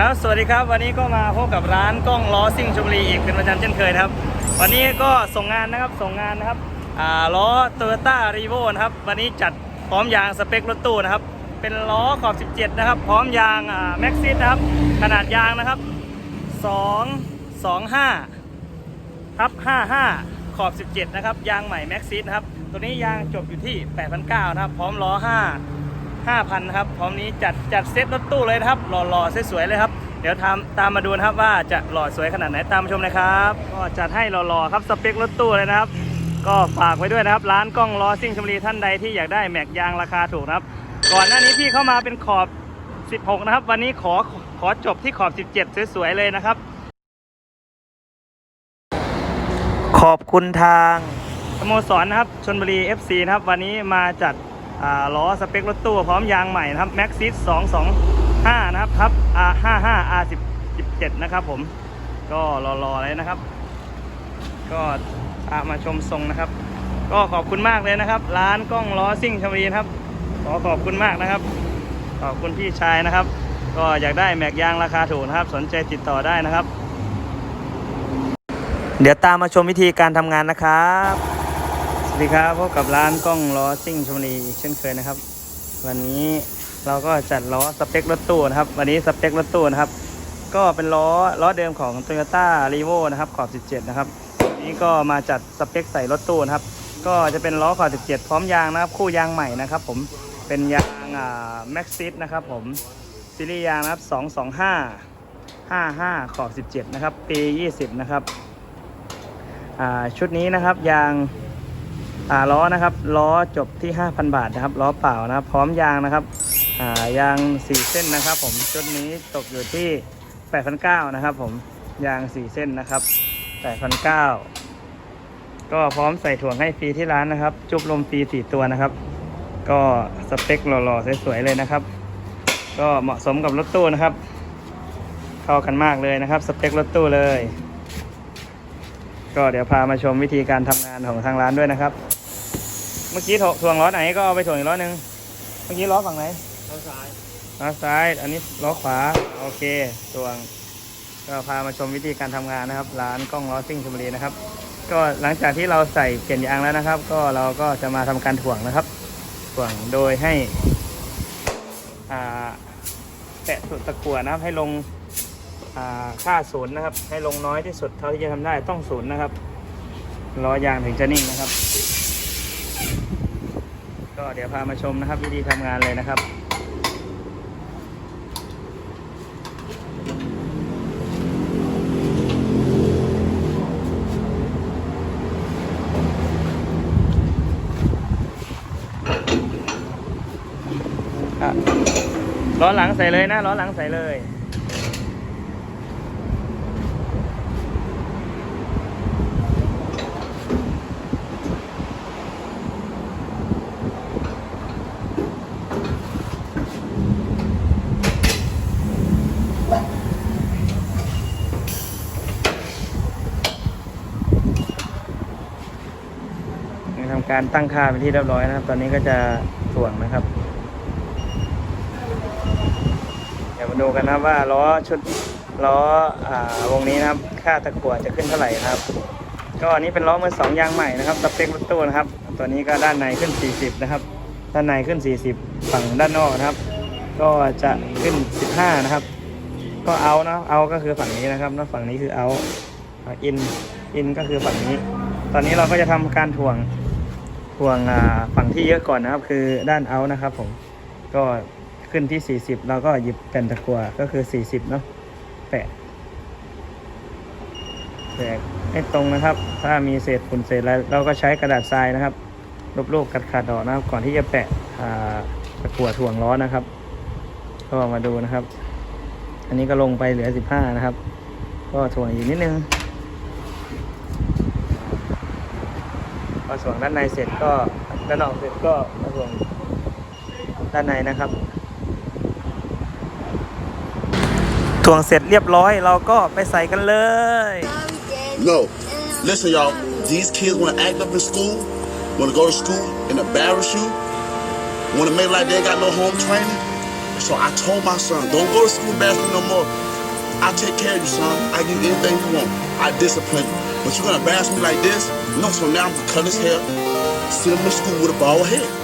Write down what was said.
ครับ สวัสดีครับ วันนี้ก็มาพบกับร้านกล้องล้อซิ่งชลบุรีอีกเป็นประจำเช่นเคยครับ วันนี้ก็ส่งงานนะครับ ส่งงานนะครับล้อโตโยต้ารีโวนะครับ วันนี้จัดพร้อมยางสเปครถตู้นะครับ เป็นล้อขอบ 17 นะครับ พร้อมยางแม็กซิสนะครับ ขนาดยางนะครับ 2 2 5ทับ55 ขอบ 17 นะครับ ยางใหม่แม็กซิสนะครับ ตัวนี้ยางจบอยู่ที่ 8,900 นะครับ พร้อมล้อ 5 5,000นะครับพร้อมนี้จัดจัดเซตรถตู้เลยนะครับหล่อๆสวยๆเลยครับ เดี๋ยวตามตามมาดูนะครับว่าจะหล่อสวยขนาดไหนตามมาชมเลยครับก็จัดให้หล่อๆครับสเปครถตู้เลยนะครับ ก็ฝากไว้ด้วยนะครับ ร้านกล้องล้อซิ่งชมรีท่านใดที่อยากได้แม็กยางราคาถูกนะครับ ก่อนหน้านี้พี่เข้ามาเป็นขอบ 16 นะครับ วันนี้ขอขอจบที่ขอบ 17 สวยๆเลยนะครับ ขอบคุณทางสโมสรนะครับชนบุรี FC นะครับ วันนี้มาจัดอ่า ล้อสเปครถตู้พร้อมยางใหม่นะครับ Maxis 225 นะครับทับ R55 R17 นะครับผมก็รอๆเลยนะครับ ก็มาชมทรงนะครับ ก็ขอบคุณมากเลยนะครับ ร้านกล้องล้อซิ่งชลบุรีนครับ ขอขอบคุณมากนะครับ ขอบคุณพี่ชายนะครับ ก็อยากได้แม็กยางราคาถูกนะครับ สนใจติดต่อได้นะครับ เดี๋ยวตามมาชมวิธีการทำงานนะครับ สวัสดีครับพบกับร้านกล้องล้อซิ่งชมบุรีอีกเช่นเคยนะครับ วันนี้เราก็จัดล้อสเปครถตู้นะครับ วันนี้สเปครถตู้นะครับ ก็เป็นล้อล้อเดิมของ Toyota r e v o นะครับขอบ 17 นะครับ นี่ก็มาจัดสเปคใส่รถตู้นะครับ ก็จะเป็นล้อขอบ 17 พร้อมยางนะครับ คู่ยางใหม่นะครับ ผมเป็นยางอ่า Maxis นะครับ ผมซีรีส์ยางนะครับ 225 55 ขอบ 17 นะครับปี 20 นะครับอ่าชุดนี้นะครับยาง อ่าล้อนะครับล้อจบที่ 5,000 บาทนะครับล้อเปล่านะครับพร้อมยางนะครับอ่ายาง 4 เส้นนะครับ ผมชุดนี้ตกอยู่ที่ 8,900นะครับ ผมยาง 4 เส้นนะครับ 8,900 ก็พร้อมใส่ถ่วงให้ฟรีที่ร้านนะครับ จุบลมฟรี4ตัวนะครับ ก็สเปคหล่อๆสวยๆเลยนะครับ ก็เหมาะสมกับรถตู้นะครับ เข้ากันมากเลยนะครับ สเปครถตู้เลยก็เดี๋ยวพามาชมวิธีการทำงานของทางร้านด้วยนะครับ เมื่อกี้ถ่วงล้อไหนก็เอาไปถ่วงอีกล้อหนึ่งเมื่อกี้ล้อฝั่งไหนเข้าซ้ายล้อซ้าย อันนี้ล้อขวา โอเคถ่วง ก็พามาชมวิธีการทำงานนะครับ ร้านกล้องล้อซิ่งชลบุรีนะครับ ก็หลังจากที่เราใส่เปลี่ยนยางแล้วนะครับ ก็เราก็จะมาทำการถ่วงนะครับ ถ่วงโดยให้อ่าแตะสุดตะกั่วนะครับให้ลงอ่าค่าศูนย์นะครับ ให้ลงน้อยที่สุดเท่าที่จะทำได้ต้องศูนย์นะครับล้อยางถึงจะนิ่งนะครับ ก็เดี๋ยวพามาชมนะครับวิธีทำงานเลยนะครับ ล้อหลังใส่เลยนะล้อหลังใส่เลย การตั้งค่าเป็นที่เรียบร้อยนะครับ ตอนนี้ก็จะถ่วงนะครับ เดี๋ยวมาดูกันนะว่าล้อชุดล้ออวงนี้นะครับ ค่าตะกั่วจะขึ้นเท่าไหร่นะครับ ก็อันนี้เป็นล้อมือสองยางใหม่นะครับสเปครถตู้นะครับ ตัวนี้ก็ด้านในขึ้น 40 นะครับ ด้านในขึ้น 40 ฝั่งด้านนอกนะครับ ก็จะขึ้น 15 นะครับ ก็เอาเนาะเอาก็คือฝั่งนี้นะครับแล้วฝั่งนี้คือเอาอินอินก็คือฝั่งนี้ ตอนนี้เราก็จะทำการถ่วง ถ่วงฝั่งที่เยอะก่อนนะครับ คือด้านเอานะครับ ผมก็ขึ้นที่ 40 เราก็หยิบแผ่นตะกั่วก็คือ 40 เนาะแปะแปะให้ตรงนะครับ ถ้ามีเศษฝุ่นเศษอะไรเราก็ใช้กระดาษทรายนะครับลบๆกัดขาดๆอกนะครับ ก่อนที่จะแปะตะกั่วถ่วงล้อนะครับ ก็มาดูนะครับ อันนี้ก็ลงไปเหลือ 15 นะครับ ก็ถ่วงอีกนิดนึง พอส่วนด้านในเสร็จก็ด้านนอกเสร็จก็มาส่วนด้านในนะครับถ่วงเสร็จเรียบร้อยเราก็ไปใส่กันเลย No. Listen, y'all. These kids want to act up in school, want to go to school and embarrass you, want to make like they got no home training. So I told my son, don't go to school embarrassing me no more. I'll take care of you, son. I give you anything you want. I discipline you. But you're gonna embarrass me like this? No, so now I'm gonna cut his hair, send him to school with a bald head.